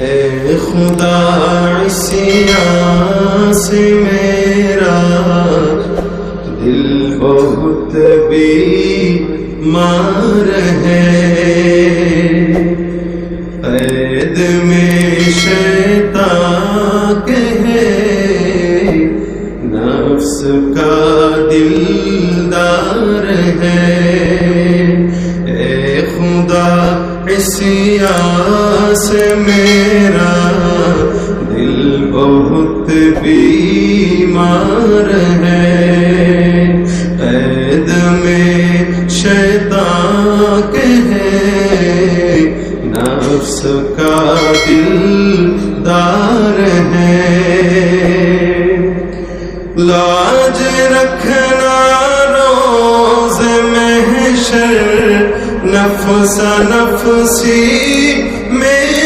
اے خدا سیاں سے میرا دل بہت بیمار ہے۔ قید میں شیطان کے ہے نفس کا دلدار ہے۔ اے خدا اسیا سے میرا دل بہت بیمار ہے۔ قید میں شیطان کے ہے نفس کا دلدار ہے۔ لاج رکھنا روز محشر، نفس نفسی میں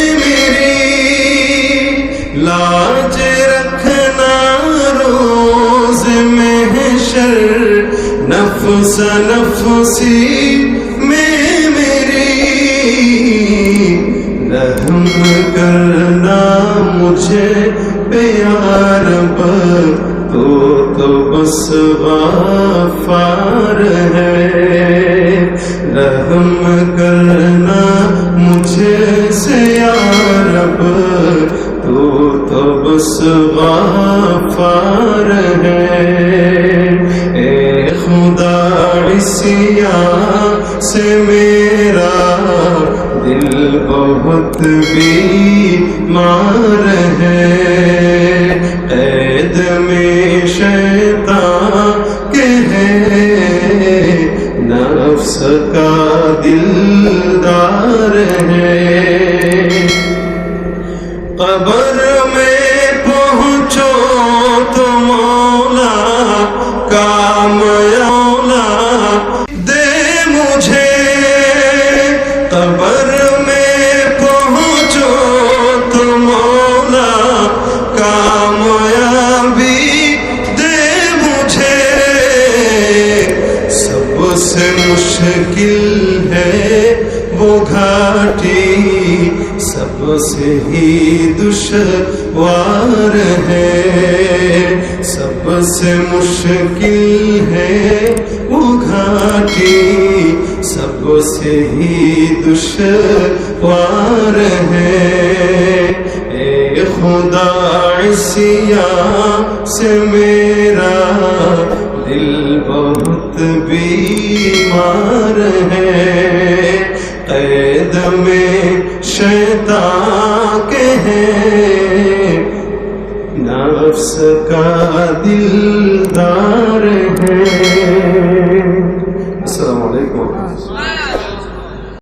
محشر نفس نفسی میں میری۔ رحم کرنا مجھے خدا سے میرا دل بہت بیمار ہے۔ قید میں شیطان کے ہے نفس کا دلدار ہے۔ قبر میں پہنچو تو مولا کام مشکل ہے وہ گھاٹی سب سے ہی دشوار ہے۔ سب سے مشکل ہے وہ گھاٹی سب سے ہی دشوار ہے۔ اے خدا سیا سے میرا دل بہت بیمار ہے۔ قید میں شیطان کے ہے نفس کا دلدار ہے